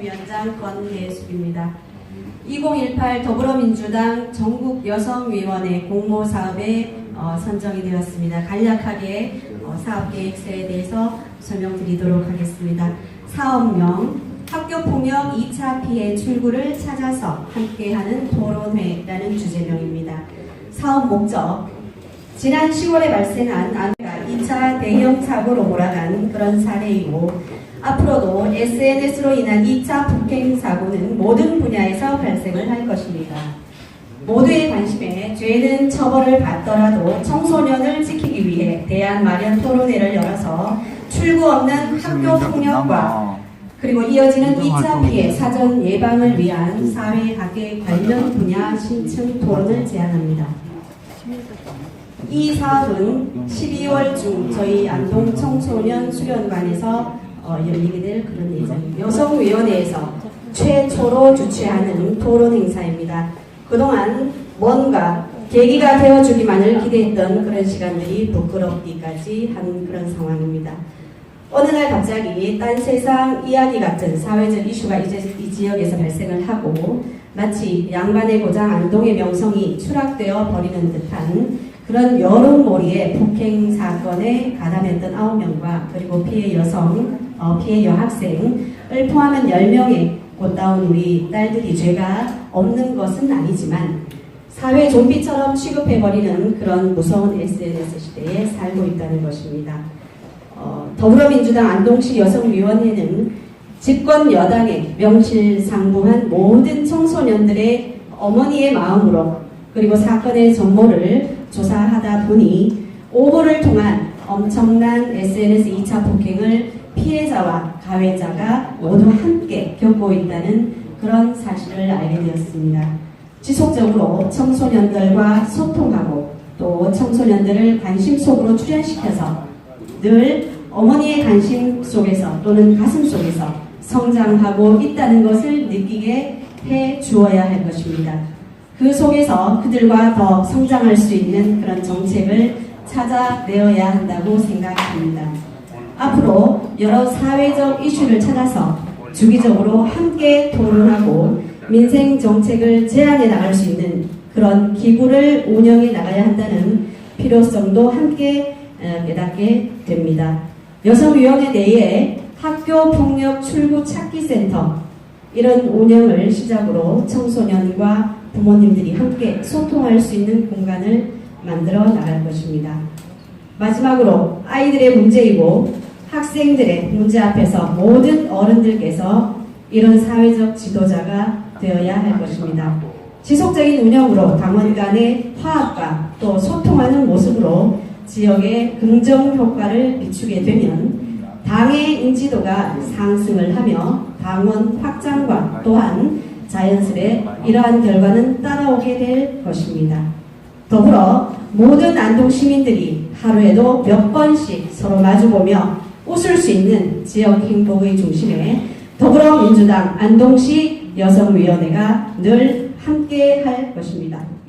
여성위원장 권예숙입니다. 2018 더불어민주당 전국 여성위원회 공모사업에 어, 선정이 되었습니다. 간략하게 어, 사업계획서에 대해서 설명드리도록 하겠습니다. 사업명 학교폭력 2차 피해 출구를 찾아서 함께하는 토론회라는 주제명입니다. 사업 목적 지난 10월에 발생한 아내가 2차 대형 사고로 몰아간 그런 사례이고 앞으로도 SNS로 인한 2차 폭행 사고는 모든 분야에서 발생을 할 것입니다. 모두의 관심에 죄는 처벌을 받더라도 청소년을 지키기 위해 대안 마련 토론회를 열어서 출구 없는 학교 폭력과 그리고 이어지는 2차 피해 사전 예방을 위한 사회학계 관련 분야 신청 토론을 제안합니다. 이 사업은 12월 중 저희 안동 청소년 수련관에서 어, 열리게 될 그런 예정입니다. 여성위원회에서 최초로 주최하는 토론 행사입니다. 그동안 뭔가 계기가 되어주기만을 기대했던 그런 시간들이 부끄럽기까지 한 그런 상황입니다. 어느 날 갑자기 딴 세상 이야기 같은 사회적 이슈가 이제 이 지역에서 발생을 하고 마치 양반의 고장 안동의 명성이 추락되어 버리는 듯한 그런 여론몰이의 폭행 사건에 가담했던 9명과 그리고 피해 여성, 어, 피해 여학생을 포함한 10명의 꽃다운 우리 딸들이 죄가 없는 것은 아니지만 사회 좀비처럼 취급해버리는 그런 무서운 SNS 시대에 살고 있다는 것입니다. 어, 더불어민주당 안동시 여성위원회는 집권 여당에 명실상부한 모든 청소년들의 어머니의 마음으로 그리고 사건의 전모를 조사하다 보니 오보를 통한 엄청난 SNS 2차 폭행을 피해자와 가해자가 모두 함께 겪고 있다는 그런 사실을 알게 되었습니다. 지속적으로 청소년들과 소통하고 또 청소년들을 관심 속으로 출연시켜서 늘 어머니의 관심 속에서 또는 가슴 속에서 성장하고 있다는 것을 느끼게 해 주어야 할 것입니다. 그 속에서 그들과 더 성장할 수 있는 그런 정책을 찾아내어야 한다고 생각합니다. 앞으로 여러 사회적 이슈를 찾아서 주기적으로 함께 토론하고 민생 정책을 제안해 나갈 수 있는 그런 기구를 운영해 나가야 한다는 필요성도 함께 어, 깨닫게 됩니다. 여성위원회 내에 학교 폭력 출구 찾기 센터 이런 운영을 시작으로 청소년과 부모님들이 함께 소통할 수 있는 공간을 만들어 나갈 것입니다. 마지막으로 아이들의 문제이고 학생들의 문제 앞에서 모든 어른들께서 이런 사회적 지도자가 되어야 할 것입니다. 지속적인 운영으로 당원 간의 화합과 또 소통하는 모습으로 지역에 긍정 효과를 비추게 되면 당의 인지도가 상승을 하며 당원 확장과 또한 자연스레 이러한 결과는 따라오게 될 것입니다. 더불어 모든 안동 시민들이 하루에도 몇 번씩 서로 마주보며 웃을 수 있는 지역 행복의 중심에 더불어민주당 안동시 여성위원회가 늘 함께 할 것입니다.